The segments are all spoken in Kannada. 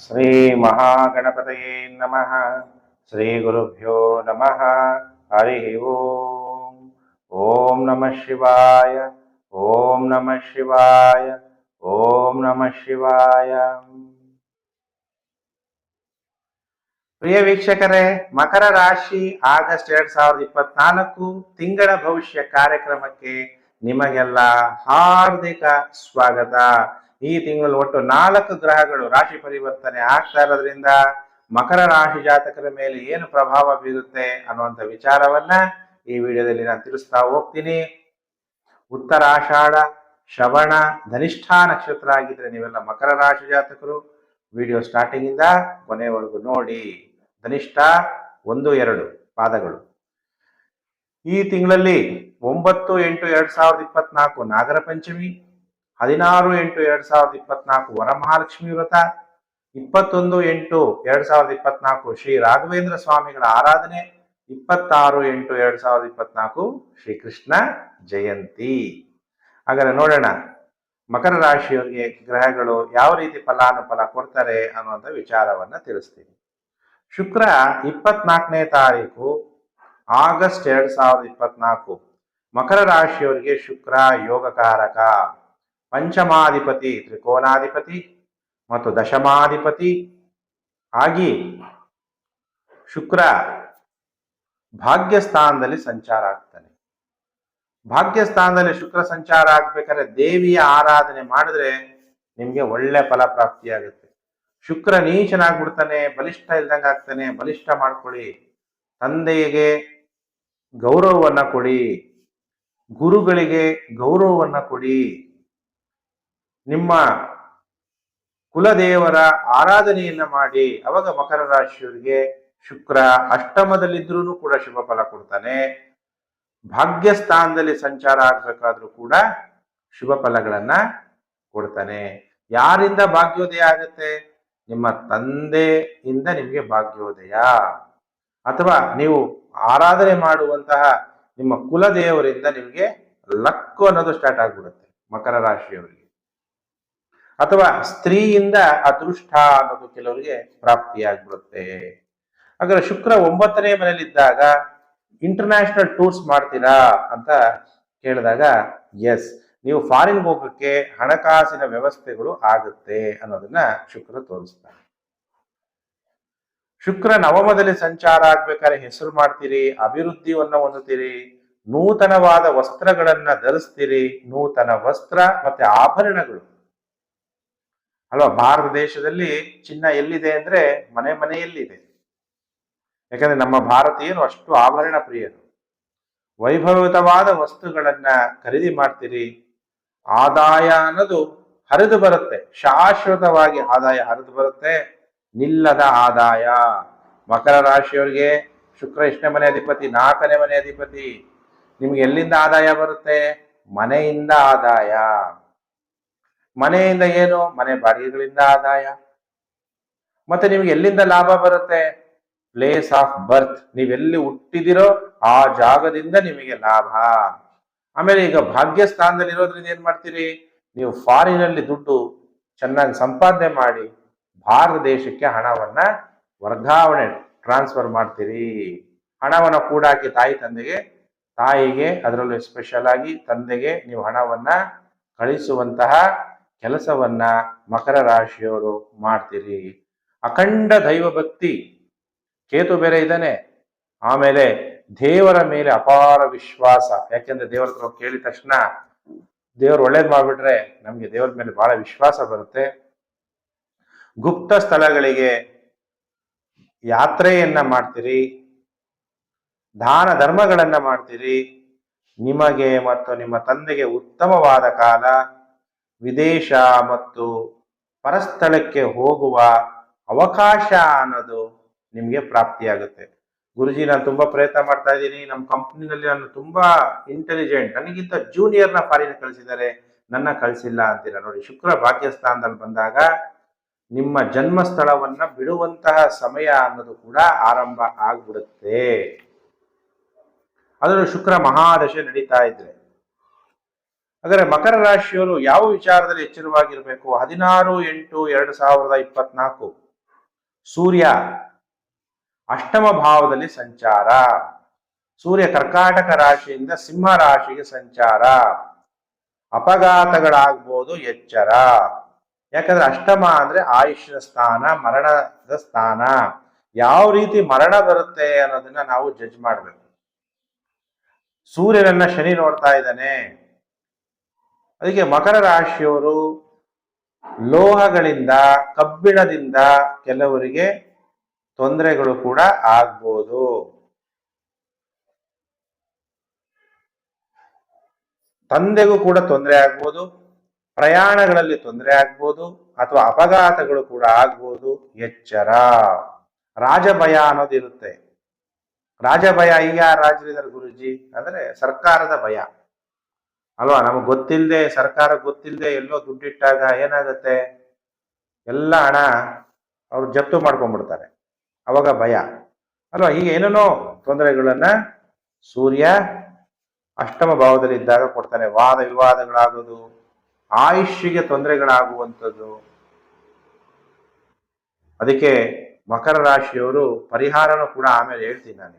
ಶ್ರೀ ಮಹಾಗಣಪತಯೇ ನಮಃ ಶ್ರೀ ಗುರುಭ್ಯೋ ನಮಃ ಹರಿ ಓಂ ಓಂ ನಮಃ ಶಿವಾಯ ಓಂ ನಮಃ ಶಿವಾಯ ಓಂ ನಮಃ ಶಿವಾಯ ಪ್ರಿಯ ವೀಕ್ಷಕರೇ, ಮಕರ ರಾಶಿ ಆಗಸ್ಟ್ ಎರಡ್ ಸಾವಿರದ ಇಪ್ಪತ್ನಾಲ್ಕು ತಿಂಗಳ ಭವಿಷ್ಯ ಕಾರ್ಯಕ್ರಮಕ್ಕೆ ನಿಮಗೆಲ್ಲ ಹಾರ್ದಿಕ ಸ್ವಾಗತ. ಈ ತಿಂಗಳು ಒಟ್ಟು ನಾಲ್ಕು ಗ್ರಹಗಳು ರಾಶಿ ಪರಿವರ್ತನೆ ಆಗ್ತಾ ಇರೋದ್ರಿಂದ ಮಕರ ರಾಶಿ ಜಾತಕರ ಮೇಲೆ ಏನು ಪ್ರಭಾವ ಬೀರುತ್ತೆ ಅನ್ನುವಂಥ ವಿಚಾರವನ್ನ ಈ ವಿಡಿಯೋದಲ್ಲಿ ನಾನು ತಿಳಿಸ್ತಾ ಹೋಗ್ತೀನಿ. ಉತ್ತರಾಷಾಢ, ಶ್ರವಣ, ಧನಿಷ್ಠ ನಕ್ಷತ್ರ ಆಗಿದ್ರೆ ನೀವೆಲ್ಲ ಮಕರ ರಾಶಿ ಜಾತಕರು. ವಿಡಿಯೋ ಸ್ಟಾರ್ಟಿಂಗ್ ಇಂದ ಕೊನೆವರೆಗೂ ನೋಡಿ. ಧನಿಷ್ಠ ಒಂದು, ಎರಡು ಪಾದಗಳು. ಈ ತಿಂಗಳಲ್ಲಿ ಒಂಬತ್ತು ಎಂಟು ಎರಡ್ ಸಾವಿರದ ಇಪ್ಪತ್ನಾಲ್ಕು ನಾಗರ ಪಂಚಮಿ ಹದಿನಾರು ಎಂಟು, ಎರಡ್ ಸಾವಿರದ ಇಪ್ಪತ್ನಾಲ್ಕು ವರಮಹಾಲಕ್ಷ್ಮಿ ವ್ರತ, ಇಪ್ಪತ್ತೊಂದು ಎಂಟು, ಎರಡ್ ಸಾವಿರದ ಇಪ್ಪತ್ನಾಲ್ಕು ಶ್ರೀ ರಾಘವೇಂದ್ರ ಸ್ವಾಮಿಗಳ ಆರಾಧನೆ, ಇಪ್ಪತ್ತಾರು ಎಂಟು, ಎರಡ್ ಸಾವಿರದ ಇಪ್ಪತ್ನಾಲ್ಕು ಶ್ರೀಕೃಷ್ಣ ಜಯಂತಿ. ಹಾಗಾದ್ರೆ ನೋಡೋಣ, ಮಕರ ರಾಶಿಯವರಿಗೆ ಗ್ರಹಗಳು ಯಾವ ರೀತಿ ಫಲಾನುಫಲ ಕೊಡ್ತಾರೆ ಅನ್ನುವಂಥ ವಿಚಾರವನ್ನ ತಿಳಿಸ್ತೀನಿ. ಶುಕ್ರ ಇಪ್ಪತ್ನಾಲ್ಕನೇ ತಾರೀಕು, ಆಗಸ್ಟ್ ಎರಡ್ ಸಾವಿರದ ಇಪ್ಪತ್ನಾಲ್ಕು ಮಕರ ರಾಶಿಯವರಿಗೆ ಶುಕ್ರ ಯೋಗಕಾರಕ. ಪಂಚಮಾಧಿಪತಿ, ತ್ರಿಕೋನಾಧಿಪತಿ ಮತ್ತು ದಶಮಾಧಿಪತಿ ಆಗಿ ಶುಕ್ರ ಭಾಗ್ಯಸ್ಥಾನದಲ್ಲಿ ಸಂಚಾರ ಆಗ್ತಾನೆ. ಭಾಗ್ಯಸ್ಥಾನದಲ್ಲಿ ಶುಕ್ರ ಸಂಚಾರ ಆಗ್ಬೇಕಾದ್ರೆ ದೇವಿಯ ಆರಾಧನೆ ಮಾಡಿದ್ರೆ ನಿಮ್ಗೆ ಒಳ್ಳೆ ಫಲ ಪ್ರಾಪ್ತಿಯಾಗುತ್ತೆ. ಶುಕ್ರ ನೀಚನಾಗ್ಬಿಡ್ತಾನೆ, ಬಲಿಷ್ಠ ಇಲ್ದಂಗೆ ಆಗ್ತಾನೆ, ಬಲಿಷ್ಠ ಮಾಡ್ಕೊಳ್ಳಿ. ತಂದೆಗೆ ಗೌರವವನ್ನ ಕೊಡಿ. ಗುರುಗಳಿಗೆ ಗೌರವವನ್ನ ಕೊಡಿ. ನಿಮ್ಮ ಕುಲದೇವರ ಆರಾಧನೆಯನ್ನ ಮಾಡಿ ಅವಾಗ ಮಕರ ರಾಶಿಯವರಿಗೆ ಶುಕ್ರ ಅಷ್ಟಮದಲ್ಲಿದ್ರೂ ಕೂಡ ಶುಭ ಫಲ ಕೊಡ್ತಾನೆ. ಭಾಗ್ಯಸ್ಥಾನದಲ್ಲಿ ಸಂಚಾರ ಆಗ್ಬೇಕಾದ್ರೂ ಕೂಡ ಶುಭ ಫಲಗಳನ್ನ ಕೊಡ್ತಾನೆ. ಯಾರಿಂದ ಭಾಗ್ಯೋದಯ ಆಗುತ್ತೆ? ನಿಮ್ಮ ತಂದೆಯಿಂದ ನಿಮಗೆ ಭಾಗ್ಯೋದಯ. ಅಥವಾ ನೀವು ಆರಾಧನೆ ಮಾಡುವಂತಹ ನಿಮ್ಮ ಕುಲದೇವರಿಂದ ನಿಮಗೆ ಲಕ್ಕು ಅನ್ನೋದು ಸ್ಟಾರ್ಟ್ ಆಗ್ಬಿಡುತ್ತೆ ಮಕರ ರಾಶಿಯವರಿಗೆ. ಅಥವಾ ಸ್ತ್ರೀಯಿಂದ ಅದೃಷ್ಟ ಅನ್ನೋದು ಕೆಲವರಿಗೆ ಪ್ರಾಪ್ತಿಯಾಗ್ಬಿಡುತ್ತೆ. ಹಾಗಾದ್ರೆ ಶುಕ್ರ ಒಂಬತ್ತನೇ ಮನೆಯಲ್ಲಿದ್ದಾಗ ಇಂಟರ್ನ್ಯಾಷನಲ್ ಟೂರ್ಸ್ ಮಾಡ್ತೀರಾ ಅಂತ ಕೇಳಿದಾಗ ಎಸ್ ನೀವು ಫಾರಿನ್ ಹೋಗಕ್ಕೆ ಹಣಕಾಸಿನ ವ್ಯವಸ್ಥೆಗಳು ಆಗುತ್ತೆ ಅನ್ನೋದನ್ನ ಶುಕ್ರ ತೋರಿಸ್ತಾರೆ. ಶುಕ್ರ ನವಮದಲ್ಲಿ ಸಂಚಾರ ಆಗ್ಬೇಕಾದ್ರೆ ಹೆಸರು ಮಾಡ್ತೀರಿ, ಅಭಿವೃದ್ಧಿಯನ್ನ ಹೊಂದುತ್ತೀರಿ, ನೂತನವಾದ ವಸ್ತ್ರಗಳನ್ನ ಧರಿಸ್ತೀರಿ, ನೂತನ ವಸ್ತ್ರ ಮತ್ತೆ ಆಭರಣಗಳು. ಅಲ್ವಾ? ಭಾರತ ದೇಶದಲ್ಲಿ ಚಿನ್ನ ಎಲ್ಲಿದೆ ಅಂದ್ರೆ ಮನೆ ಮನೆಯಲ್ಲಿದೆ. ಯಾಕಂದ್ರೆ ನಮ್ಮ ಭಾರತೀಯರು ಅಷ್ಟು ಆಭರಣ ಪ್ರಿಯರು. ವೈಭವಿತವಾದ ವಸ್ತುಗಳನ್ನ ಖರೀದಿ ಮಾಡ್ತೀರಿ, ಆದಾಯ ಅನ್ನೋದು ಹರಿದು ಬರುತ್ತೆ. ಶಾಶ್ವತವಾಗಿ ಆದಾಯ ಹರಿದು ಬರುತ್ತೆ. ನಿಲ್ಲದ ಆದಾಯ. ಮಕರ ರಾಶಿಯವರಿಗೆ ಶುಕ್ರ ಇಷ್ಟನೇ ಮನೆ ಅಧಿಪತಿ, ನಾಲ್ಕನೇ ಮನೆ ಅಧಿಪತಿ. ನಿಮ್ಗೆ ಎಲ್ಲಿಂದ ಆದಾಯ ಬರುತ್ತೆ? ಮನೆಯಿಂದ ಆದಾಯ. ಮನೆಯಿಂದ ಏನು? ಮನೆ ಬಾಡಿಗೆಗಳಿಂದ ಆದಾಯ. ಮತ್ತೆ ನಿಮ್ಗೆ ಎಲ್ಲಿಂದ ಲಾಭ ಬರುತ್ತೆ? ಪ್ಲೇಸ್ ಆಫ್ ಬರ್ತ್ ನೀವೆಲ್ಲಿ ಹುಟ್ಟಿದಿರೋ ಆ ಜಾಗದಿಂದ ನಿಮಗೆ ಲಾಭ. ಆಮೇಲೆ ಈಗ ಭಾಗ್ಯ ಸ್ಥಾನದಲ್ಲಿ ಇರೋದ್ರಿಂದ ಏನ್ ಮಾಡ್ತೀರಿ? ನೀವು ಫಾರಿನ್ ಅಲ್ಲಿ ದುಡ್ಡು ಚೆನ್ನಾಗಿ ಸಂಪಾದನೆ ಮಾಡಿ ಭಾರತ ದೇಶಕ್ಕೆ ಹಣವನ್ನ ವರ್ಗಾವಣೆ ಟ್ರಾನ್ಸ್ಫರ್ ಮಾಡ್ತೀರಿ. ಹಣವನ್ನ ಕೂಡಾಕಿ ತಾಯಿ ತಂದೆಗೆ, ತಾಯಿಗೆ, ಅದರಲ್ಲೂ ಸ್ಪೆಷಲ್ ಆಗಿ ತಂದೆಗೆ ನೀವು ಹಣವನ್ನ ಕಳಿಸುವಂತಹ ಕೆಲಸವನ್ನ ಮಕರ ರಾಶಿಯವರು ಮಾಡ್ತೀರಿ. ಅಖಂಡ ದೈವ ಭಕ್ತಿ. ಕೇತು ಬೇರೆ ಇದ್ದಾನೆ. ಆಮೇಲೆ ದೇವರ ಮೇಲೆ ಅಪಾರ ವಿಶ್ವಾಸ. ಯಾಕೆಂದ್ರೆ ದೇವರ ಹತ್ರ ಕೇಳಿದ ತಕ್ಷಣ ದೇವ್ರು ಒಳ್ಳೇದ್ ಮಾಡ್ಬಿಟ್ರೆ ನಮ್ಗೆ ದೇವರ ಮೇಲೆ ಬಹಳ ವಿಶ್ವಾಸ ಬರುತ್ತೆ. ಗುಪ್ತ ಸ್ಥಳಗಳಿಗೆ ಯಾತ್ರೆಯನ್ನ ಮಾಡ್ತೀರಿ. ದಾನ ಧರ್ಮಗಳನ್ನ ಮಾಡ್ತೀರಿ. ನಿಮಗೆ ಮತ್ತು ನಿಮ್ಮ ತಂದೆಗೆ ಉತ್ತಮವಾದ ಕಾಲ. ವಿದೇಶ ಮತ್ತು ಪರಸ್ಥಳಕ್ಕೆ ಹೋಗುವ ಅವಕಾಶ ಅನ್ನೋದು ನಿಮಗೆ ಪ್ರಾಪ್ತಿಯಾಗುತ್ತೆ. ಗುರುಜಿ, ನಾನು ತುಂಬಾ ಪ್ರಯತ್ನ ಮಾಡ್ತಾ ಇದ್ದೀನಿ. ನಮ್ಮ ಕಂಪ್ನಿನಲ್ಲಿ ನಾನು ತುಂಬಾ ಇಂಟೆಲಿಜೆಂಟ್ ನನಗಿಂತ ಜೂನಿಯರ್ನ ಫಾರಿನ್ ಕಳಿಸಿದ್ದಾರೆ. ನನ್ನ ಕಳಿಸಿಲ್ಲ ಅಂತೀರ. ನೋಡಿ, ಶುಕ್ರ ಭಾಗ್ಯಸ್ಥಾನದಲ್ಲಿ ಬಂದಾಗ ನಿಮ್ಮ ಜನ್ಮ ಸ್ಥಳವನ್ನ ಬಿಡುವಂತಹ ಸಮಯ ಅನ್ನೋದು ಕೂಡ ಆರಂಭ ಆಗ್ಬಿಡುತ್ತೆ. ಅದರಲ್ಲೂ ಶುಕ್ರ ಮಹಾದಶೆ ನಡೀತಾ ಇದ್ರೆ ಹಾಗಾದ್ರೆ ಮಕರ ರಾಶಿಯವರು ಯಾವ ವಿಚಾರದಲ್ಲಿ ಎಚ್ಚರವಾಗಿರಬೇಕು? ಹದಿನಾರು ಎಂಟು ಎರಡು ಸಾವಿರದ ಇಪ್ಪತ್ನಾಲ್ಕು. ಸೂರ್ಯ ಅಷ್ಟಮ ಭಾವದಲ್ಲಿ ಸಂಚಾರ. ಸೂರ್ಯ ಕರ್ಕಾಟಕ ರಾಶಿಯಿಂದ ಸಿಂಹ ರಾಶಿಗೆ ಸಂಚಾರ. ಅಪಘಾತಗಳಾಗ್ಬೋದು ಎಚ್ಚರ. ಯಾಕಂದ್ರೆ ಅಷ್ಟಮ ಅಂದ್ರೆ ಆಯುಷ್ಯ ಸ್ಥಾನ, ಮರಣದ ಸ್ಥಾನ. ಯಾವ ರೀತಿ ಮರಣ ಬರುತ್ತೆ ಅನ್ನೋದನ್ನ ನಾವು ಜಡ್ಜ್ ಮಾಡಬೇಕು. ಸೂರ್ಯನನ್ನ ಶನಿ ನೋಡ್ತಾ ಇದ್ದಾನೆ. ಅದಕ್ಕೆ ಮಕರ ರಾಶಿಯವರು ಲೋಹಗಳಿಂದ, ಕಬ್ಬಿಣದಿಂದ ಕೆಲವರಿಗೆ ತೊಂದರೆಗಳು ಕೂಡ ಆಗ್ಬೋದು. ತಂದೆಗೂ ಕೂಡ ತೊಂದರೆ ಆಗ್ಬೋದು, ಪ್ರಯಾಣಗಳಲ್ಲಿ ತೊಂದರೆ ಆಗ್ಬೋದು, ಅಥವಾ ಅಪಘಾತಗಳು ಕೂಡ ಆಗ್ಬೋದು. ಎಚ್ಚರ. ರಾಜಭಯ ಅನ್ನೋದಿರುತ್ತೆ. ರಾಜಭಯ ಈಗ ರಾಜರಿದ್ದಾರೆ ಗುರುಜಿ? ಅಂದ್ರೆ ಸರ್ಕಾರದ ಭಯ. ಅಲ್ವಾ? ನಮಗೆ ಗೊತ್ತಿಲ್ಲದೆ ಸರ್ಕಾರ ಗೊತ್ತಿಲ್ಲದೆ ಎಲ್ಲೋ ದುಡ್ಡಿಟ್ಟಾಗ ಏನಾಗುತ್ತೆ? ಎಲ್ಲ ಹಣ ಅವ್ರು ಜಪ್ತು ಮಾಡ್ಕೊಂಡ್ಬಿಡ್ತಾರೆ ಅವಾಗ ಭಯ. ಅಲ್ವಾ? ಈಗ ಏನೇನೋ ತೊಂದರೆಗಳನ್ನ ಸೂರ್ಯ ಅಷ್ಟಮ ಭಾವದಲ್ಲಿ ಇದ್ದಾಗ ಕೊಡ್ತಾನೆ. ವಾದ ವಿವಾದಗಳಾಗೋದು ಆಯುಷ್ಯಗೆ ತೊಂದರೆಗಳಾಗುವಂಥದ್ದು. ಅದಕ್ಕೆ ಮಕರ ರಾಶಿಯವರು ಪರಿಹಾರನೂ ಕೂಡ ಆಮೇಲೆ ಹೇಳ್ತೀನಿ ನಾನು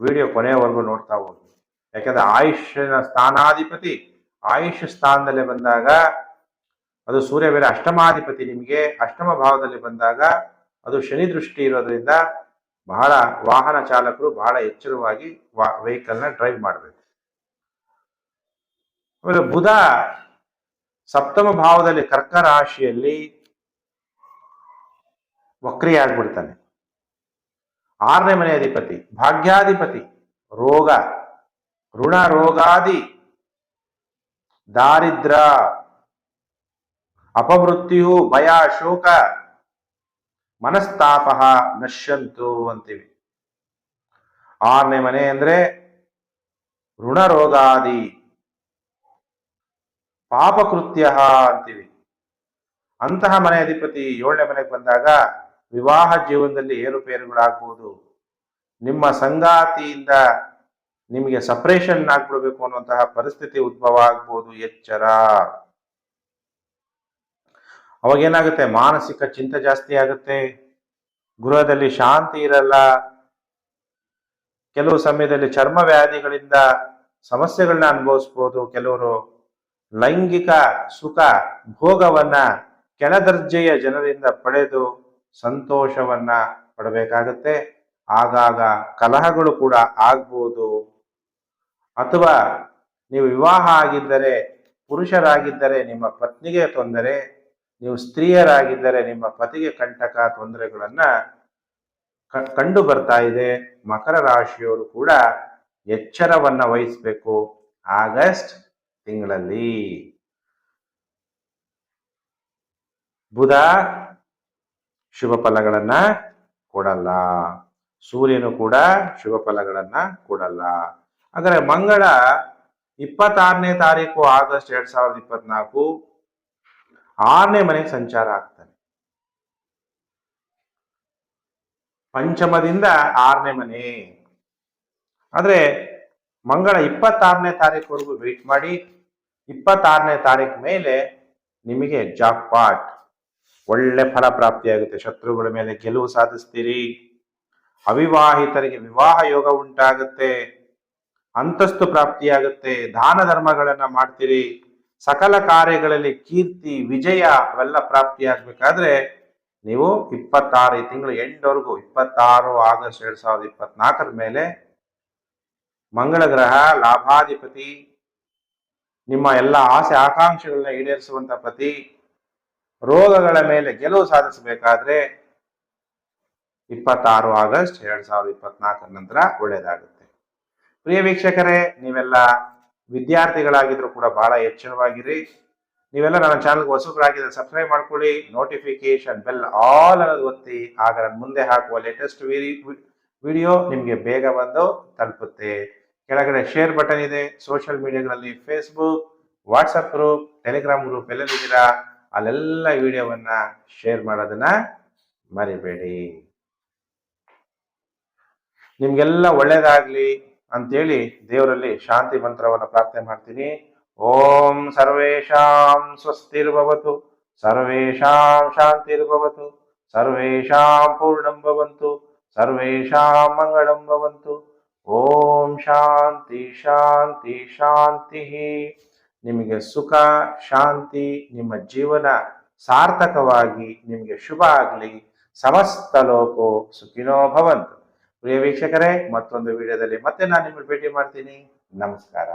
ವಿಡಿಯೋ ಕೊನೆಯವರೆಗೂ ನೋಡ್ತಾ ಹೋಗಿ. ಯಾಕಂದ್ರೆ ಆಯುಷ್ಯನ ಸ್ಥಾನಾಧಿಪತಿ, ಆಯುಷ್ಯ ಸ್ಥಾನದಲ್ಲಿ ಬಂದಾಗ ಅದು ಸೂರ್ಯ ಬೇರೆ ಅಷ್ಟಮಾಧಿಪತಿ ನಿಮಗೆ, ಅಷ್ಟಮ ಭಾವದಲ್ಲಿ ಬಂದಾಗ ಅದು ಶನಿ ದೃಷ್ಟಿ ಇರೋದ್ರಿಂದ ಬಹಳ ವಾಹನ ಚಾಲಕರು ಬಹಳ ಎಚ್ಚರವಾಗಿ ವೆಹಿಕಲ್ನ ಡ್ರೈವ್ ಮಾಡಬೇಕು. ಆಮೇಲೆ ಬುಧ ಸಪ್ತಮ ಭಾವದಲ್ಲಿ ಕರ್ಕ ರಾಶಿಯಲ್ಲಿ ವಕ್ರಿಯಾಗ್ಬಿಡ್ತಾನೆ. ಆರನೇ ಮನೆ ಅಧಿಪತಿ, ಭಾಗ್ಯಾಧಿಪತಿ, ರೋಗ. ಋಣ ರೋಗಾದಿ ದಾರಿದ್ರ ಅಪಮೃತ್ಯು ಭಯ, ಶೋಕ, ಮನಸ್ತಾಪ ನಶ್ಯಂತು ಅಂತೀವಿ. ಆರನೇ ಮನೆ ಅಂದ್ರೆ ಋಣರೋಗಾದಿ, ಪಾಪಕೃತ್ಯ ಅಂತೀವಿ. ಅಂತಹ ಮನೆ ಅಧಿಪತಿ ಏಳನೇ ಮನೆಗೆ ಬಂದಾಗ ವಿವಾಹ ಜೀವನದಲ್ಲಿ ಏರುಪೇರುಗಳಾಗ್ಬೋದು. ನಿಮ್ಮ ಸಂಗಾತಿಯಿಂದ ನಿಮಗೆ ಸಪ್ರೇಷನ್ ಆಗ್ಬಿಡ್ಬೇಕು ಅನ್ನುವಂತಹ ಪರಿಸ್ಥಿತಿ ಉದ್ಭವ ಆಗ್ಬೋದು, ಎಚ್ಚರ. ಅವಾಗ ಏನಾಗುತ್ತೆ? ಮಾನಸಿಕ ಚಿಂತೆ ಜಾಸ್ತಿ ಆಗುತ್ತೆ. ಗೃಹದಲ್ಲಿ ಶಾಂತಿ ಇರಲ್ಲ. ಕೆಲವು ಸಮಯದಲ್ಲಿ ಚರ್ಮ ವ್ಯಾಧಿಗಳಿಂದ ಸಮಸ್ಯೆಗಳನ್ನ ಅನುಭವಿಸ್ಬೋದು. ಕೆಲವರು ಲೈಂಗಿಕ ಸುಖ ಭೋಗವನ್ನ ಕೆಳದರ್ಜೆಯ ಜನರಿಂದ ಪಡೆದು ಸಂತೋಷವನ್ನ ಪಡಬೇಕಾಗತ್ತೆ. ಆಗಾಗ ಕಲಹಗಳು ಕೂಡ ಆಗ್ಬೋದು. ಅಥವಾ ನೀವು ವಿವಾಹ ಆಗಿದ್ದರೆ, ಪುರುಷರಾಗಿದ್ದರೆ ನಿಮ್ಮ ಪತ್ನಿಗೆ ತೊಂದರೆ, ನೀವು ಸ್ತ್ರೀಯರಾಗಿದ್ದರೆ ನಿಮ್ಮ ಪತಿಗೆ ಕಂಟಕ ತೊಂದರೆಗಳನ್ನು ಕಂಡು ಬರ್ತಾ ಇದೆ. ಮಕರ ರಾಶಿಯವರು ಕೂಡ ಎಚ್ಚರವನ್ನು ವಹಿಸಬೇಕು ಆಗಸ್ಟ್ ತಿಂಗಳಲ್ಲಿ. ಬುಧ ಶುಭ ಫಲಗಳನ್ನು ಕೊಡಲ್ಲ. ಸೂರ್ಯನು ಕೂಡ ಶುಭ ಫಲಗಳನ್ನು ಕೊಡಲ್ಲ. ಹಾಗಾದ್ರೆ ಮಂಗಳ ಇಪ್ಪತ್ತಾರನೇ ತಾರೀಕು ಆಗಸ್ಟ್ ಎರಡ್ ಸಾವಿರದ ಇಪ್ಪತ್ನಾಲ್ಕು ಆರನೇ ಮನೆಗೆ ಸಂಚಾರ ಆಗ್ತಾನೆ. ಪಂಚಮದಿಂದ ಆರನೇ ಮನೆ. ಆದ್ರೆ ಮಂಗಳ ಇಪ್ಪತ್ತಾರನೇ ತಾರೀಕುವರೆಗೂ ವೇಟ್ ಮಾಡಿ, ಇಪ್ಪತ್ತಾರನೇ ತಾರೀಕು ಮೇಲೆ ನಿಮಗೆ ಜಾಕ್ ಪಾಟ್ ಒಳ್ಳೆ ಫಲ ಪ್ರಾಪ್ತಿಯಾಗುತ್ತೆ. ಶತ್ರುಗಳ ಮೇಲೆ ಗೆಲುವು ಸಾಧಿಸ್ತೀರಿ. ಅವಿವಾಹಿತರಿಗೆ ವಿವಾಹ ಯೋಗ ಉಂಟಾಗುತ್ತೆ. ಅಂತಸ್ತು ಪ್ರಾಪ್ತಿಯಾಗುತ್ತೆ. ದಾನ ಧರ್ಮಗಳನ್ನ ಮಾಡ್ತೀರಿ. ಸಕಲ ಕಾರ್ಯಗಳಲ್ಲಿ ಕೀರ್ತಿ, ವಿಜಯ ಅವೆಲ್ಲ ಪ್ರಾಪ್ತಿಯಾಗಬೇಕಾದ್ರೆ ನೀವು ಇಪ್ಪತ್ತಾರು ಈ ತಿಂಗಳು ಎಂಟವರೆಗೂ ಇಪ್ಪತ್ತಾರು ಆಗಸ್ಟ್ ಎರಡ್ ಸಾವಿರದ ಇಪ್ಪತ್ನಾಲ್ಕರ ಮೇಲೆ ಮಂಗಳ ಗ್ರಹ, ಲಾಭಾಧಿಪತಿ, ನಿಮ್ಮ ಎಲ್ಲ ಆಸೆ ಆಕಾಂಕ್ಷೆಗಳನ್ನ ಈಡೇರಿಸುವಂತ ಪತಿ ರೋಗಗಳ ಮೇಲೆ ಗೆಲುವು ಸಾಧಿಸಬೇಕಾದ್ರೆ ಇಪ್ಪತ್ತಾರು ಆಗಸ್ಟ್ ಎರಡ್ ಸಾವಿರದ ಇಪ್ಪತ್ನಾಲ್ಕರ ನಂತರ ಒಳ್ಳೆಯದಾಗುತ್ತೆ. ಪ್ರಿಯ ವೀಕ್ಷಕರೇ, ನೀವೆಲ್ಲ ವಿದ್ಯಾರ್ಥಿಗಳಾಗಿದ್ರು ಕೂಡ ಬಹಳ ಎಚ್ಚರವಾಗಿರಿ. ನೀವೆಲ್ಲ ನನ್ನ ಚಾನಲ್ಗೆ ಹೊಸಬರಾಗಿದ್ರೆ ಸಬ್ಸ್ಕ್ರೈಬ್ ಮಾಡ್ಕೊಳ್ಳಿ ನೋಟಿಫಿಕೇಶನ್ ಬೆಲ್ ಆಲ್ ಅನ್ನೋದು ಒತ್ತಿ, ಆಗ ನಾನು ಮುಂದೆ ಹಾಕುವ ಲೇಟೆಸ್ಟ್ ವಿಡಿಯೋ ನಿಮಗೆ ಬೇಗ ಬಂದು ತಲುಪುತ್ತೆ. ಕೆಳಗಡೆ ಶೇರ್ ಬಟನ್ ಇದೆ social ಮೀಡಿಯಾಗಳಲ್ಲಿ Facebook WhatsApp group Telegram group ಎಲ್ಲೆಲ್ಲಿದ್ದೀರಾ, ಅಲ್ಲೆಲ್ಲ ವಿಡಿಯೋವನ್ನ ಶೇರ್ ಮಾಡೋದನ್ನ ಮರಿಬೇಡಿ. ನಿಮ್ಗೆಲ್ಲ ಒಳ್ಳೇದಾಗ್ಲಿ. ಅಂತೇಳಿ ದೇವರಲ್ಲಿ ಶಾಂತಿ ಮಂತ್ರವನ್ನು ಪ್ರಾರ್ಥನೆ ಮಾಡ್ತೀನಿ. ಓಂ ಸರ್ವೇಶಾಂ ಸ್ವಸ್ತಿರ್ಭವತು ಸರ್ವೇಶಾಂ ಶಾಂತಿರ್ಭವತು, ಸರ್ವೇಷಾಂ ಪೂರ್ಣಂ ಭವಂತು, ಸರ್ವೇಷಾಂ ಮಂಗಳಂ ಭವಂತು. ಓಂ ಶಾಂತಿ ಶಾಂತಿ ಶಾಂತಿ. ನಿಮಗೆ ಸುಖ, ಶಾಂತಿ, ನಿಮ್ಮ ಜೀವನ ಸಾರ್ಥಕವಾಗಿ, ನಿಮಗೆ ಶುಭ ಆಗಲಿ. ಸಮಸ್ತ ಲೋಕೋ ಸುಖಿನೋ ಭವಂತು. ಪ್ರಿಯ ವೀಕ್ಷಕರೇ, ಮತ್ತೊಂದು ವಿಡಿಯೋದಲ್ಲಿ ಮತ್ತೆ ನಾನು ನಿಮ್ಮನ್ನು ಭೇಟಿ ಮಾಡ್ತೀನಿ. ನಮಸ್ಕಾರ.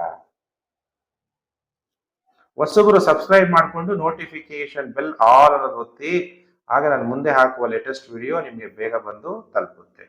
ಹೊಸಬರು ಸಬ್ಸ್ಕ್ರೈಬ್ ಮಾಡಿಕೊಂಡು ನೋಟಿಫಿಕೇಶನ್ ಬೆಲ್ ಆಲ್ ಅನ್ನೋದು ಒತ್ತಿ, ಆಗ ನಾನು ಮುಂದೆ ಹಾಕುವ ಲೇಟೆಸ್ಟ್ ವಿಡಿಯೋ ನಿಮಗೆ ಬೇಗ ಬಂದು ತಲುಪುತ್ತೆ.